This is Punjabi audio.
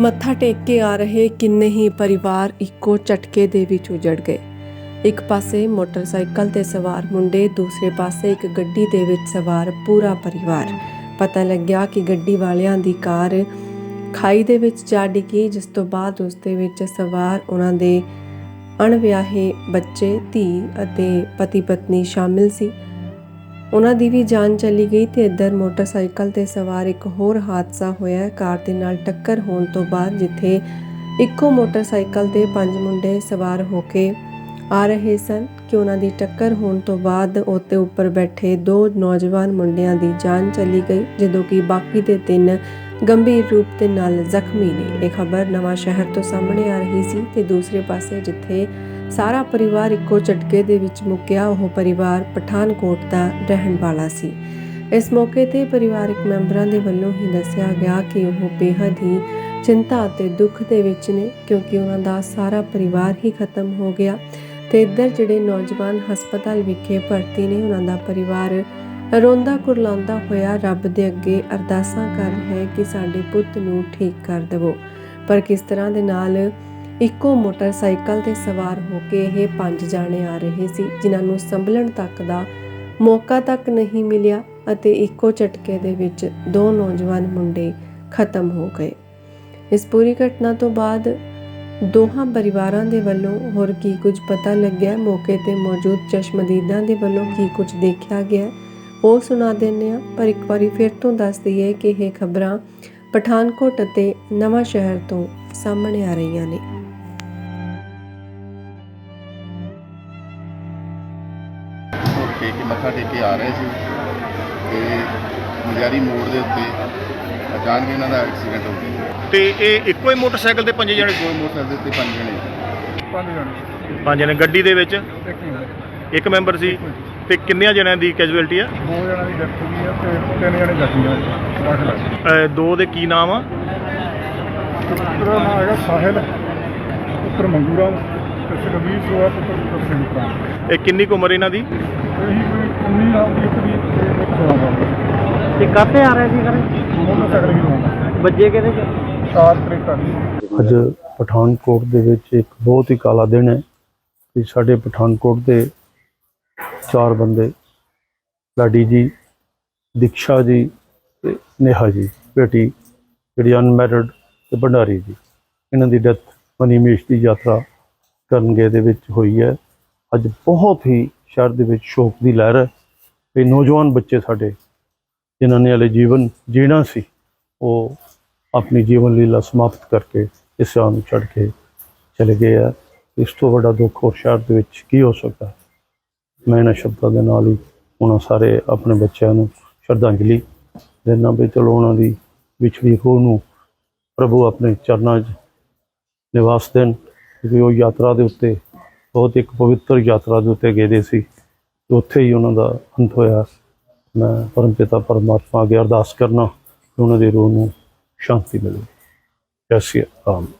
ਮੱਥਾ ਟੇਕ ਕੇ ਆ ਰਹੇ ਕਿੰਨੇ ਹੀ ਪਰਿਵਾਰ ਇੱਕੋ ਝਟਕੇ ਦੇ ਵਿੱਚ ਉਜੜ ਗਏ। ਇੱਕ ਪਾਸੇ ਮੋਟਰਸਾਈਕਲ ਤੇ ਸਵਾਰ ਮੁੰਡੇ, ਦੂਸਰੇ ਪਾਸੇ ਇੱਕ ਗੱਡੀ ਦੇ ਵਿੱਚ ਸਵਾਰ ਪੂਰਾ ਪਰਿਵਾਰ। ਪਤਾ ਲੱਗਿਆ ਕਿ ਗੱਡੀ ਵਾਲਿਆਂ ਦੀ ਕਾਰ ਖਾਈ ਦੇ ਵਿੱਚ ਜਾ ਡਿੱਗੀ, ਜਿਸ ਤੋਂ ਬਾਅਦ ਉਸ ਦੇ ਵਿੱਚ ਸਵਾਰ ਉਹਨਾਂ ਦੇ ਅਣਵਿਆਹੇ ਬੱਚੇ, ਧੀ ਅਤੇ ਪਤੀ ਪਤਨੀ ਸ਼ਾਮਿਲ ਸੀ। ਉਹਨਾਂ ਦੀ ਵੀ ਜਾਨ ਚਲੀ ਗਈ ਤੇ ਇੱਧਰ ਮੋਟਰਸਾਈਕਲ ਤੇ ਸਵਾਰ ਇੱਕ ਹੋਰ ਹਾਦਸਾ ਹੋਇਆ ਕਾਰ ਦੇ ਨਾਲ ਟੱਕਰ ਹੋਣ ਤੋਂ ਬਾਅਦ ਜਿੱਥੇ ਇੱਕੋ ਮੋਟਰਸਾਈਕਲ ਤੇ ਪੰਜ ਮੁੰਡੇ ਸਵਾਰ ਹੋ ਕੇ ਆ ਰਹੇ ਸਨ ਕਿ ਉਹਨਾਂ ਦੀ ਟੱਕਰ ਹੋਣ ਤੋਂ ਬਾਅਦ ਉੱਤੇ ਉੱਪਰ ਬੈਠੇ ਦੋ ਨੌਜਵਾਨ ਮੁੰਡਿਆਂ ਦੀ ਜਾਨ ਚਲੀ ਗਈ, ਜਦੋਂ ਕਿ ਬਾਕੀ ਦੇ ਤਿੰਨ ਗੰਭੀਰ ਰੂਪ ਦੇ ਨਾਲ ਜ਼ਖਮੀ ਨੇ। ਇਹ ਖਬਰ ਨਵਾਂ ਸ਼ਹਿਰ ਤੋਂ ਸਾਹਮਣੇ ਆ ਰਹੀ ਸੀ ਤੇ ਦੂਸਰੇ ਪਾਸੇ ਜਿੱਥੇ ਸਾਰਾ ਪਰਿਵਾਰ ਇੱਕੋ ਝਟਕੇ ਦੇ ਵਿੱਚ ਮੁੱਕਿਆ। ਉਹ ਪਰਿਵਾਰ ਪਠਾਨਕੋਟ ਦਾ ਰਹਿਣ ਵਾਲਾ ਸੀ। ਇਸ ਮੌਕੇ ਤੇ ਪਰਿਵਾਰਕ ਮੈਂਬਰਾਂ ਦੇ ਵੱਲੋਂ ਹੀ ਦੱਸਿਆ ਗਿਆ ਕਿ ਉਹ ਬੇਹੱਦ ਹੀ ਚਿੰਤਾ ਅਤੇ ਦੁੱਖ ਦੇ ਵਿੱਚ ਨੇ, ਕਿਉਂਕਿ ਉਹਨਾਂ ਦਾ ਸਾਰਾ ਪਰਿਵਾਰ ਹੀ ਖਤਮ ਹੋ ਗਿਆ ਤੇ ਇੱਧਰ ਜਿਹੜੇ ਨੌਜਵਾਨ ਹਸਪਤਾਲ ਵਿਖੇ ਭਰਤੀ ਨੇ, ਉਹਨਾਂ ਦਾ ਪਰਿਵਾਰ ਰੋਂਦਾ ਕੁਰਲਾਉਂਦਾ ਹੋਇਆ ਰੱਬ ਦੇ ਅੱਗੇ ਅਰਦਾਸਾਂ ਕਰ ਰਿਹਾ ਹੈ ਕਿ ਸਾਡੇ ਪੁੱਤ ਨੂੰ ਠੀਕ ਕਰ ਦੇਵੋ। ਪਰ ਕਿਸ ਤਰ੍ਹਾਂ ਦੇ ਨਾਲ ਇੱਕੋ ਮੋਟਰਸਾਈਕਲ ਤੇ ਸਵਾਰ ਹੋ ਕੇ ਇਹ ਪੰਜ ਜਾਣੇ ਆ ਰਹੇ ਸੀ, ਜਿਨ੍ਹਾਂ ਨੂੰ ਸੰਭਲਣ ਤੱਕ ਦਾ ਮੌਕਾ ਤੱਕ ਨਹੀਂ ਮਿਲਿਆ ਅਤੇ ਇੱਕੋ ਝਟਕੇ ਦੇ ਵਿੱਚ ਦੋ ਨੌਜਵਾਨ ਮੁੰਡੇ ਖਤਮ ਹੋ ਗਏ। ਇਸ ਪੂਰੀ ਘਟਨਾ ਤੋਂ ਬਾਅਦ ਦੋਹਾਂ ਪਰਿਵਾਰਾਂ ਦੇ ਵੱਲੋਂ ਹੋਰ ਕੀ ਕੁਝ ਪਤਾ ਲੱਗਿਆ? ਮੌਕੇ ਤੇ ਮੌਜੂਦ ਚਸ਼ਮਦੀਦਾਂ ਦੇ ਵੱਲੋਂ ਕੀ ਕੁਝ ਦੇਖਿਆ ਗਿਆ? ਉਹ ਸੁਣਾ ਦਿੰਦੇ ਹਾਂ, ਪਰ ਇੱਕ ਵਾਰੀ ਫਿਰ ਤੋਂ ਦੱਸ ਦਈਏ ਕਿ ਇਹ ਖਬਰਾਂ ਪਠਾਨਕੋਟ ਅਤੇ ਨਵਾਂ ਸ਼ਹਿਰ ਤੋਂ ਸਾਹਮਣੇ ਆ ਰਹੀਆਂ ਨੇ। ਮੱਥਾ ਟੇਕ ਕੇ ਆ ਰਹੇ ਸੀ ਤੇ ਮਜਾਰੀ ਮੋੜ ਦੇ ਉੱਤੇ ਅਚਾਨਕ ਇਹਨਾਂ ਦਾ ਐਕਸੀਡੈਂਟ ਹੋ ਗਿਆ। ਤੇ ਇਹ ਇੱਕੋ ਹੀ ਮੋਟਰਸਾਈਕਲ ਤੇ ਪੰਜੇ ਜਣੇ? ਦੋ ਮੋਟਰਸਾਈਕਲ ਦੇ ਉੱਤੇ ਪੰਜ ਜਣੇ। ਪੰਜ ਜਣੇ। ਪੰਜ ਜਣੇ। ਗੱਡੀ ਦੇ ਵਿੱਚ? ਇੱਕ ਮੈਂਬਰ ਸੀ। ਤੇ ਕਿੰਨਿਆਂ ਜਣਿਆਂ ਦੀ ਕੈਜੂਅਲਟੀ ਆ? ਦੋ ਜਣਾਂ ਦੀ ਡੈਥ ਹੋ ਗਈ ਆ ਤੇ ਤਿੰਨ ਜਣੇ ਜ਼ਖਮੀ ਆ ਦਾਖਲ ਆ ਅਹ ਦੋ ਦੇ ਕੀ ਨਾਮ ਆ? ਪੁੱਤਰ ਨਾਮ ਹੈਗਾ ਸਾਹਿਲ ਪੁੱਤਰ ਮੰਗੂਰਾ ਤੇ ਸੁਖਬੀਰ ਸੋਆ ਪੁੱਤਰ ਪੁੱਤਰ ਸਿੰਘ ਪ੍ਰਾਣ ਇਹ ਕਿੰਨੀ ਕੁ ਉਮਰ ਇਹਨਾਂ ਦੀ? ਇਹੀ ਕੋਈ 19 ਸਾਲ ਦੀ ਇੱਕ ਦੀ ਤੇ ਇੱਕ 16 ਸਾਲ ਦੀ ਤੇ ਕਾਹਤੇ ਆ ਰਹੇ ਸੀ ਕਰੇ ਮੋਟਰਸਾਈਕਲ ਹੀ ਹੋਣਾ ਵੱਜੇ ਕਿਹਦੇ ਚ? ਕਾਰ ਕਰੇਟਾ ਦੀ ਅੱਜ ਪਠਾਨਕੋਟ ਦੇ ਵਿੱਚ ਇੱਕ ਬਹੁਤ ਹੀ ਕਾਲਾ ਦਿਨ ਹੈ ਕਿ ਸਾਡੇ ਪਠਾਨਕੋਟ ਦੇ ਚਾਰ ਬੰਦੇ ਲਾਡੀ ਜੀ ਦੀਕਸ਼ਾ ਜੀ ਤੇ ਨੇਹਾ ਜੀ ਬੇਟੀ ਜਿਹੜੀ ਅਨਮੈਰਿਡ ਤੇ ਭੰਡਾਰੀ ਜੀ। ਇਹਨਾਂ ਦੀ ਡੈਥ ਮਨੀਮੇਸ਼ ਦੀ ਯਾਤਰਾ ਕਰਨ ਗਏ ਦੇ ਵਿੱਚ ਹੋਈ ਹੈ। ਅੱਜ ਬਹੁਤ ਹੀ ਸ਼ਹਿਰ ਦੇ ਵਿੱਚ ਸ਼ੋਕ ਦੀ ਲਹਿਰ ਹੈ। ਵੀ ਨੌਜਵਾਨ ਬੱਚੇ ਸਾਡੇ ਜਿਨ੍ਹਾਂ ਨੇ ਹਲੇ ਜੀਵਨ ਜੀਣਾ ਸੀ, ਉਹ ਆਪਣੀ ਜੀਵਨ ਲੀਲਾ ਸਮਾਪਤ ਕਰਕੇ ਇਸ ਨੂੰ ਛੱਡ ਕੇ ਚਲੇ ਗਏ ਆ। ਇਸ ਤੋਂ ਵੱਡਾ ਦੁੱਖ ਹੋਰ ਸ਼ਹਿਰ ਦੇ ਵਿੱਚ ਕੀ ਹੋ ਸਕਦਾ? ਮੈਂ ਇਹਨਾਂ ਸ਼ਬਦਾਂ ਦੇ ਨਾਲ ਹੀ ਉਹਨਾਂ ਸਾਰੇ ਆਪਣੇ ਬੱਚਿਆਂ ਨੂੰ ਸ਼ਰਧਾਂਜਲੀ ਦਿੰਦਾ ਵੀ ਚਲੋ ਉਹਨਾਂ ਦੀ ਵਿਛੜੀ ਰੂਹ ਨੂੰ ਪ੍ਰਭੂ ਆਪਣੇ ਚਰਨਾਂ 'ਚ ਨਿਵਾਸ ਦੇਣ, ਕਿਉਂਕਿ ਉਹ ਯਾਤਰਾ ਦੇ ਉੱਤੇ ਬਹੁਤ ਇੱਕ ਪਵਿੱਤਰ ਯਾਤਰਾ ਦੇ ਉੱਤੇ ਗਏ ਦੇ ਸੀ। ਤੇ ਉੱਥੇ ਹੀ ਉਹਨਾਂ ਦਾ ਅੰਤ ਹੋਇਆ। ਮੈਂ ਪਰਮ ਪਿਤਾ ਪਰਮਾਤਮਾ ਅੱਗੇ ਅਰਦਾਸ ਕਰਨਾ ਕਿ ਉਹਨਾਂ ਦੀ ਰੂਹ ਨੂੰ ਸ਼ਾਂਤੀ ਮਿਲੇ। ਜੈ ਸ਼੍ਰੀ ਰਾਮ।